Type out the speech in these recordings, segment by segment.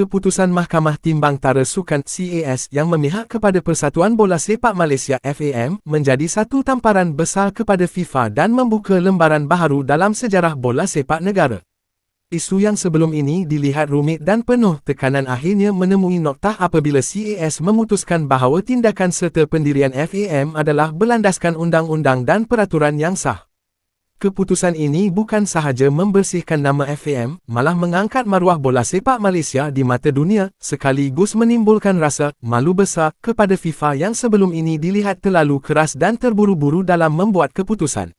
Keputusan Mahkamah Timbang Tara Sukan CAS yang memihak kepada Persatuan Bola Sepak Malaysia FAM menjadi satu tamparan besar kepada FIFA dan membuka lembaran baharu dalam sejarah bola sepak negara. Isu yang sebelum ini dilihat rumit dan penuh tekanan akhirnya menemui noktah apabila CAS memutuskan bahawa tindakan serta pendirian FAM adalah berlandaskan undang-undang dan peraturan yang sah. Keputusan ini bukan sahaja membersihkan nama FAM, malah mengangkat maruah bola sepak Malaysia di mata dunia, sekaligus menimbulkan rasa malu besar kepada FIFA yang sebelum ini dilihat terlalu keras dan terburu-buru dalam membuat keputusan.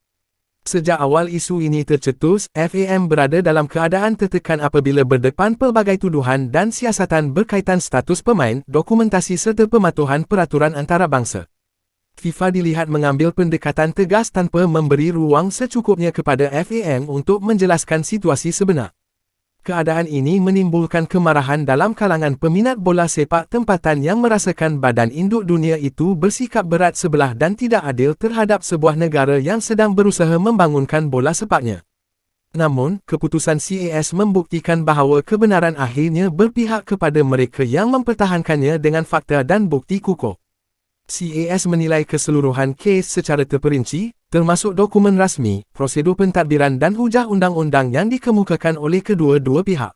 Sejak awal isu ini tercetus, FAM berada dalam keadaan tertekan apabila berdepan pelbagai tuduhan dan siasatan berkaitan status pemain, dokumentasi serta pematuhan peraturan antarabangsa. FIFA dilihat mengambil pendekatan tegas tanpa memberi ruang secukupnya kepada FAM untuk menjelaskan situasi sebenar. Keadaan ini menimbulkan kemarahan dalam kalangan peminat bola sepak tempatan yang merasakan badan induk dunia itu bersikap berat sebelah dan tidak adil terhadap sebuah negara yang sedang berusaha membangunkan bola sepaknya. Namun, keputusan CAS membuktikan bahawa kebenaran akhirnya berpihak kepada mereka yang mempertahankannya dengan fakta dan bukti kukuh. CAS menilai keseluruhan kes secara terperinci, termasuk dokumen rasmi, prosedur pentadbiran dan hujah undang-undang yang dikemukakan oleh kedua-dua pihak.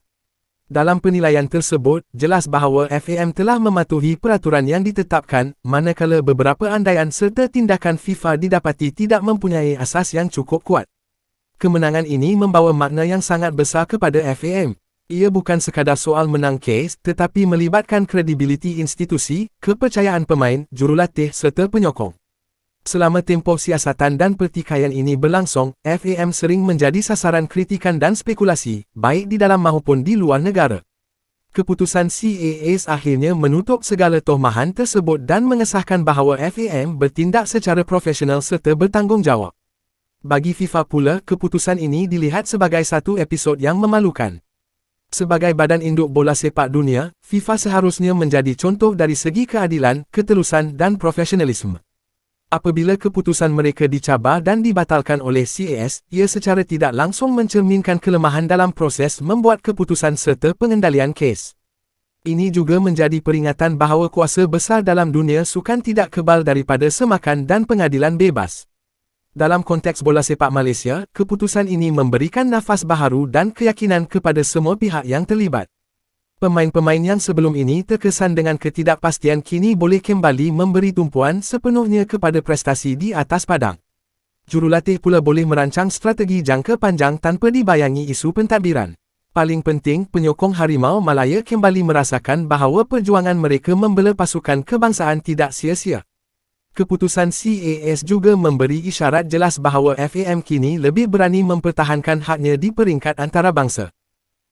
Dalam penilaian tersebut, jelas bahawa FAM telah mematuhi peraturan yang ditetapkan, manakala beberapa andaian serta tindakan FIFA didapati tidak mempunyai asas yang cukup kuat. Kemenangan ini membawa makna yang sangat besar kepada FAM, ia bukan sekadar soal menang kes tetapi melibatkan kredibiliti institusi, kepercayaan pemain, jurulatih serta penyokong. Selama tempoh siasatan dan pertikaian ini berlangsung, FAM sering menjadi sasaran kritikan dan spekulasi, baik di dalam maupun di luar negara. Keputusan CAS akhirnya menutup segala tohmahan tersebut dan mengesahkan bahawa FAM bertindak secara profesional serta bertanggungjawab. Bagi FIFA pula, keputusan ini dilihat sebagai satu episod yang memalukan. Sebagai badan induk bola sepak dunia, FIFA seharusnya menjadi contoh dari segi keadilan, keterusan dan profesionalisme. Apabila keputusan mereka dicabar dan dibatalkan oleh CAS, ia secara tidak langsung mencerminkan kelemahan dalam proses membuat keputusan serta pengendalian kes. Ini juga menjadi peringatan bahawa kuasa besar dalam dunia sukan tidak kebal daripada semakan dan pengadilan bebas. Dalam konteks bola sepak Malaysia, keputusan ini memberikan nafas baharu dan keyakinan kepada semua pihak yang terlibat. Pemain-pemain yang sebelum ini terkesan dengan ketidakpastian kini boleh kembali memberi tumpuan sepenuhnya kepada prestasi di atas padang. Jurulatih pula boleh merancang strategi jangka panjang tanpa dibayangi isu pentadbiran. Paling penting, penyokong Harimau Malaya kembali merasakan bahawa perjuangan mereka membela pasukan kebangsaan tidak sia-sia. Keputusan CAS juga memberi isyarat jelas bahawa FAM kini lebih berani mempertahankan haknya di peringkat antarabangsa.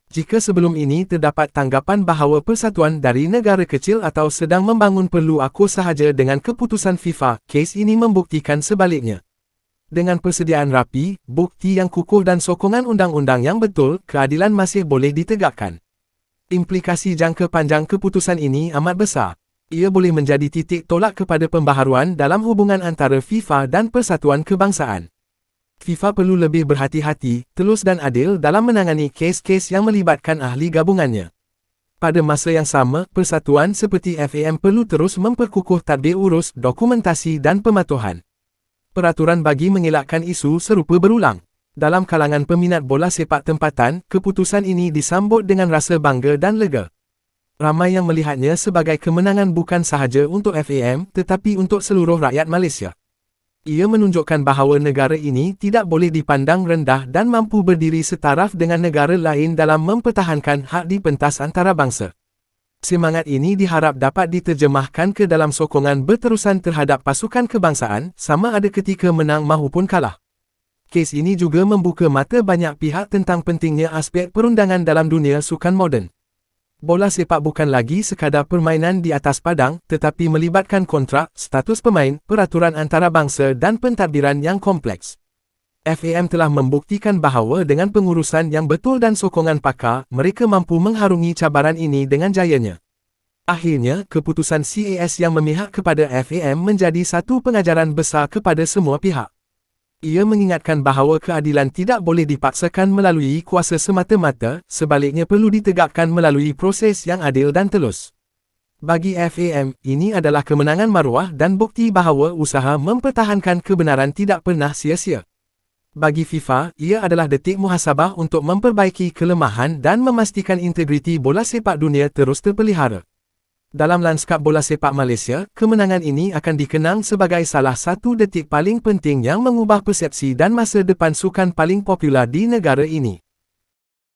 Jika sebelum ini terdapat tanggapan bahawa persatuan dari negara kecil atau sedang membangun perlu aku sahaja dengan keputusan FIFA, kes ini membuktikan sebaliknya. Dengan persediaan rapi, bukti yang kukuh dan sokongan undang-undang yang betul, keadilan masih boleh ditegakkan. Implikasi jangka panjang keputusan ini amat besar ia boleh menjadi titik tolak kepada pembaharuan dalam hubungan antara FIFA dan Persatuan Kebangsaan. FIFA perlu lebih berhati-hati, telus dan adil dalam menangani kes-kes yang melibatkan ahli gabungannya. Pada masa yang sama, persatuan seperti FAM perlu terus memperkukuh tadbir urus, dokumentasi dan pematuhan. Peraturan bagi mengelakkan isu serupa berulang. Dalam kalangan peminat bola sepak tempatan, keputusan ini disambut dengan rasa bangga dan lega ramai yang melihatnya sebagai kemenangan bukan sahaja untuk FAM tetapi untuk seluruh rakyat Malaysia. Ia menunjukkan bahawa negara ini tidak boleh dipandang rendah dan mampu berdiri setaraf dengan negara lain dalam mempertahankan hak di pentas antarabangsa. Semangat ini diharap dapat diterjemahkan ke dalam sokongan berterusan terhadap pasukan kebangsaan sama ada ketika menang maupun kalah. Kes ini juga membuka mata banyak pihak tentang pentingnya aspek perundangan dalam dunia sukan moden bola sepak bukan lagi sekadar permainan di atas padang, tetapi melibatkan kontrak, status pemain, peraturan antarabangsa dan pentadbiran yang kompleks. FAM telah membuktikan bahawa dengan pengurusan yang betul dan sokongan pakar, mereka mampu mengharungi cabaran ini dengan jayanya. Akhirnya, keputusan CAS yang memihak kepada FAM menjadi satu pengajaran besar kepada semua pihak. Ia mengingatkan bahawa keadilan tidak boleh dipaksakan melalui kuasa semata-mata, sebaliknya perlu ditegakkan melalui proses yang adil dan telus. Bagi FAM, ini adalah kemenangan maruah dan bukti bahawa usaha mempertahankan kebenaran tidak pernah sia-sia. Bagi FIFA, ia adalah detik muhasabah untuk memperbaiki kelemahan dan memastikan integriti bola sepak dunia terus terpelihara. Dalam lanskap bola sepak Malaysia, kemenangan ini akan dikenang sebagai salah satu detik paling penting yang mengubah persepsi dan masa depan sukan paling popular di negara ini.